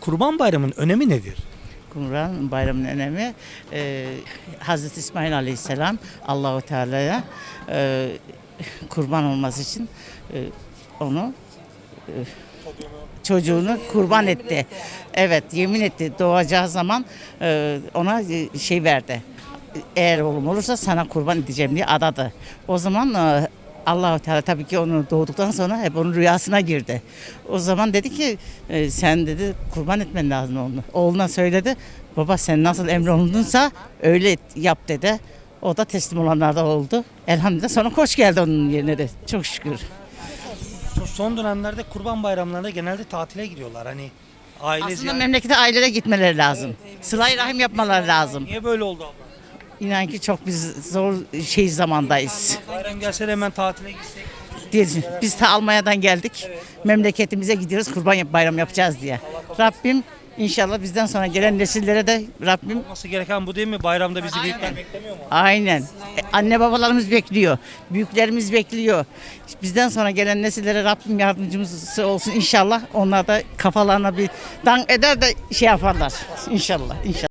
Kurban Bayramı'nın önemi nedir? Kurban bayramının önemi e, Hazreti İsmail Aleyhisselam Allahu Teala'ya e, kurban olması için e, onu e, çocuğunu kurban etti. Evet yemin etti doğacağı zaman e, ona e, şey verdi. Eğer oğlum olursa sana kurban edeceğim diye adadı. O zaman e, Allahu Teala tabii ki onu doğduktan sonra hep onun rüyasına girdi. O zaman dedi ki e, sen dedi kurban etmen lazım onu. Oğluna söyledi. Baba sen nasıl emrolundunsa öyle yap dedi. O da teslim olanlardan oldu. Elhamdülillah sonra koç geldi onun yerine de. Çok şükür. Son dönemlerde Kurban Bayramlarında genelde tatile gidiyorlar. Hani aile Aslında ziyaret. memlekete ailede gitmeleri lazım. Sıla-i rahim yapmaları lazım. Niye böyle oldu abla? İnan ki çok biz zor şey zamandayız. Bayram gelse de hemen tatile gitsek. Diye- Biz ta Almanya'dan geldik. Memleketimize gidiyoruz kurban yap- bayram yapacağız diye. Rabbim inşallah bizden sonra gelen nesillere de Rabbim Olması gereken bu değil mi? Bayramda bizi büyükler beklemiyor mu? aynen. E, Anne babalarımız bekliyor. Büyüklerimiz bekliyor. Bizden sonra gelen nesillere Rabbim yardımcımız olsun inşallah. Onlar da kafalarına bir dank eder de şey yaparlar. İnşallah. İnşallah.